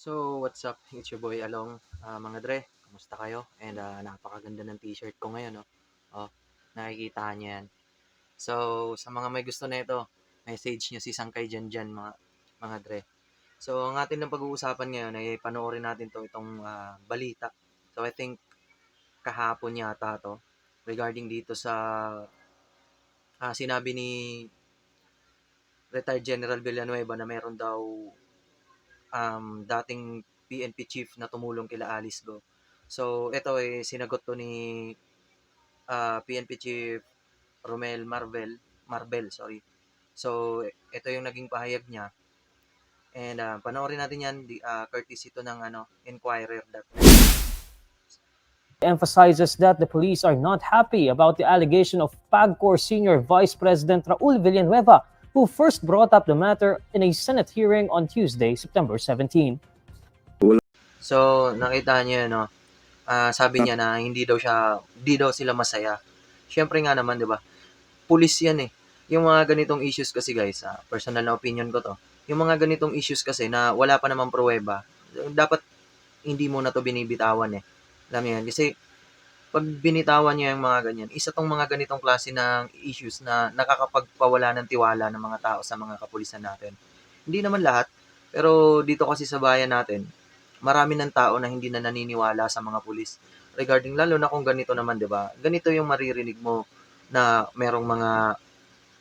So, what's up? It's your boy Along. Ah, mga dre, kumusta kayo? And ah, napakaganda ng t-shirt ko ngayon, no? Oh, nakikita niyo yan. So, sa mga may gusto na ito, message nyo si Sangkay dyan dyan, mga, mga dre. So, ang atin ng pag-uusapan ngayon ay panoorin natin to itong ah, balita. So, I think kahapon yata to regarding dito sa ah, sinabi ni retired General Villanueva na meron daw um, dating PNP chief na tumulong kila Alice Go. So, ito ay sinagot to ni ah, PNP chief Romel Marvel, Marbel, sorry. So, ito yung naging pahayag niya. And ah, panoorin natin yan, di, ah, courtesy ito ng ano, Inquirer.net. emphasizes that the police are not happy about the allegation of PAGCOR Senior Vice President Raul Villanueva, who first brought up the matter in a Senate hearing on Tuesday, September 17. So, nakita niyo no? Ah, sabi niya na hindi daw siya, hindi daw sila masaya. Siyempre nga naman, 'di ba? Pulis 'yan eh. Yung mga ganitong issues kasi guys, ah, personal na opinion ko 'to. Yung mga ganitong issues kasi na wala pa namang pruweba, dapat hindi mo na 'to binibitawan eh. Alam mo yan? Kasi pag binitawan niya yung mga ganyan, isa tong mga ganitong klase ng issues na nakakapagpawala ng tiwala ng mga tao sa mga kapulisan natin. Hindi naman lahat, pero dito kasi sa bayan natin, marami ng tao na hindi na naniniwala sa mga pulis. Regarding lalo na kung ganito naman, 'di ba? Ganito yung maririnig mo na merong mga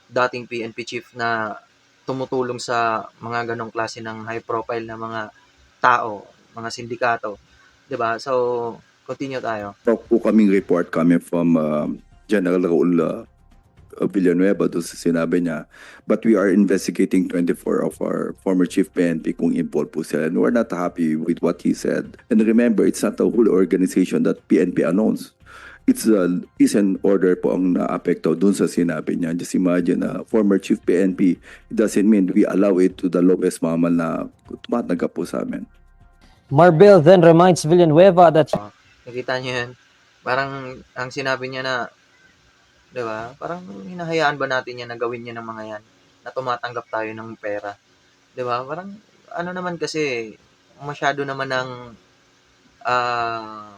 dating PNP chief na tumutulong sa mga ganong klase ng high profile na mga tao, mga sindikato, 'di ba? So, continue tayo. Talk po kaming report coming from um, General Raul uh, Villanueva doon sa sinabi niya. But we are investigating 24 of our former chief PNP kung involved po sila. And we're not happy with what he said. And remember, it's not the whole organization that PNP announced. It's a, is an order po ang naapekto doon sa sinabi niya. Just imagine, uh, former chief PNP, it doesn't mean we allow it to the lowest mamal na tumatanggap po sa amin. Marbel then reminds Villanueva that Nakita niyo 'yan? Parang ang sinabi niya na 'di ba? Parang hinahayaan ba natin 'yan na gawin niya ng mga 'yan na tumatanggap tayo ng pera. 'Di ba? Parang ano naman kasi masyado naman ng ah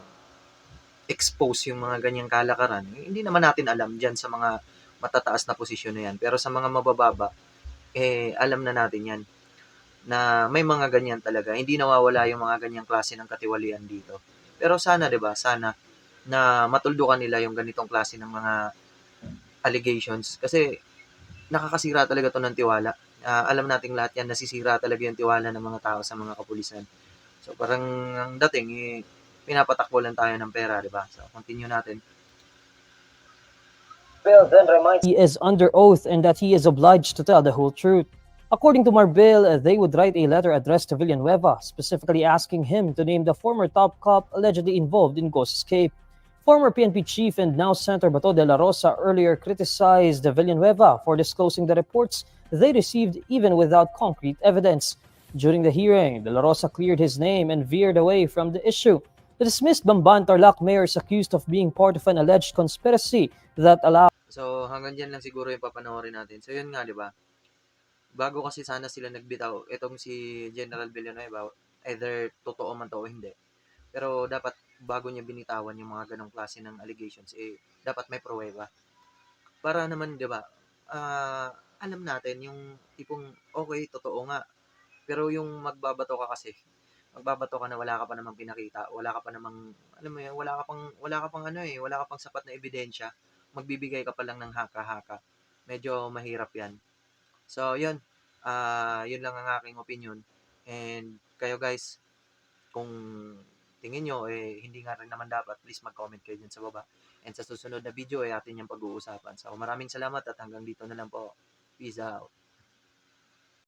expose yung mga ganyang kalakaran. Hindi naman natin alam diyan sa mga matataas na posisyon na 'yan. Pero sa mga mabababa eh alam na natin 'yan na may mga ganyan talaga. Hindi nawawala yung mga ganyang klase ng katiwalian dito. Pero sana, 'di ba? Sana na matuldukan nila yung ganitong klase ng mga allegations kasi nakakasira talaga 'to ng tiwala. Ah, alam nating lahat 'yan nasisira talaga yung tiwala ng mga tao sa mga kapulisan. So parang ang dating eh pinapatakbo lang tayo ng pera, 'di ba? So continue natin. Marbel then reminds he is under oath and that he is obliged to tell the whole truth. According to Marbel, uh, they would write a letter addressed to Villanueva, specifically asking him to name the former top cop allegedly involved in Ghost escape. Former PNP chief and now Senator Bato de la Rosa earlier criticized Villanueva for disclosing the reports they received even without concrete evidence. During the hearing, de la Rosa cleared his name and veered away from the issue. The dismissed Bamban Tarlac mayor is accused of being part of an alleged conspiracy that allowed So hanggang diyan lang siguro yung papanoorin natin. So yun nga, 'di ba? Bago kasi sana sila nagbitaw, itong si General Villanueva, either totoo man to o hindi. Pero dapat bago niya binitawan yung mga ganong klase ng allegations, eh, dapat may pruweba. Para naman, di ba, ah, alam natin yung tipong, okay, totoo nga. Pero yung magbabato ka kasi, magbabato ka na wala ka pa namang pinakita, wala ka pa namang, alam mo yun, wala ka pang, wala ka pang ano eh, wala ka pang sapat na ebidensya, magbibigay ka pa lang ng haka-haka. Medyo mahirap yan. So, yun. Ah, yun lang ang aking opinion. And kayo guys, kung tingin nyo, eh, hindi nga rin naman dapat, please mag-comment kayo dyan sa baba. And sa susunod na video, eh, atin yung pag-uusapan. So, maraming salamat at hanggang dito na lang po. Peace out.